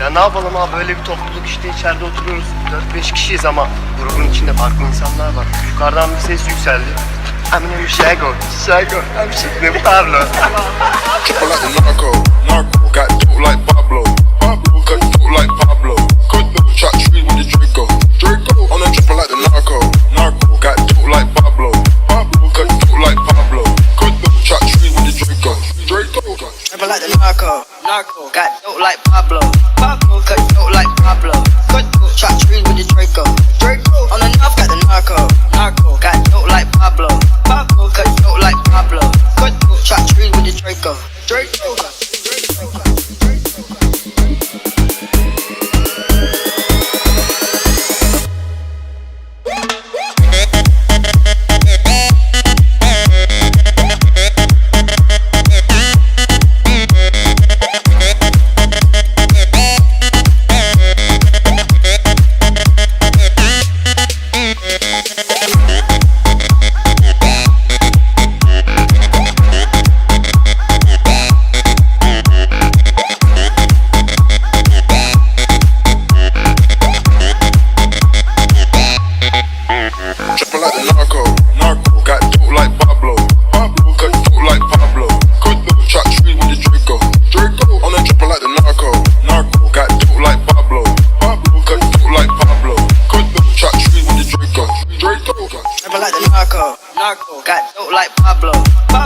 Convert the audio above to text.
Ya ne yapalım abi böyle bir topluluk işte içeride oturuyoruz. 4-5 kişiyiz ama grubun içinde farklı insanlar var. Yukarıdan bir ses yükseldi. Eminem Shago, Shago, I'm shooting Pablo. Triple like the. Got narco. Narco. Got dope like Pablo. Pablo. Cut dope like Pablo. Cut dope. Shot trees with the Draco. Draco. On the north got the narco. Narco. Got dope like Pablo. Pablo. Cut dope like Pablo. Cut dope. Shot trees with the Draco. Draco. Draco. Draco. Draco. Rebel like the narco. Narco. Got dope like Pablo. Pablo.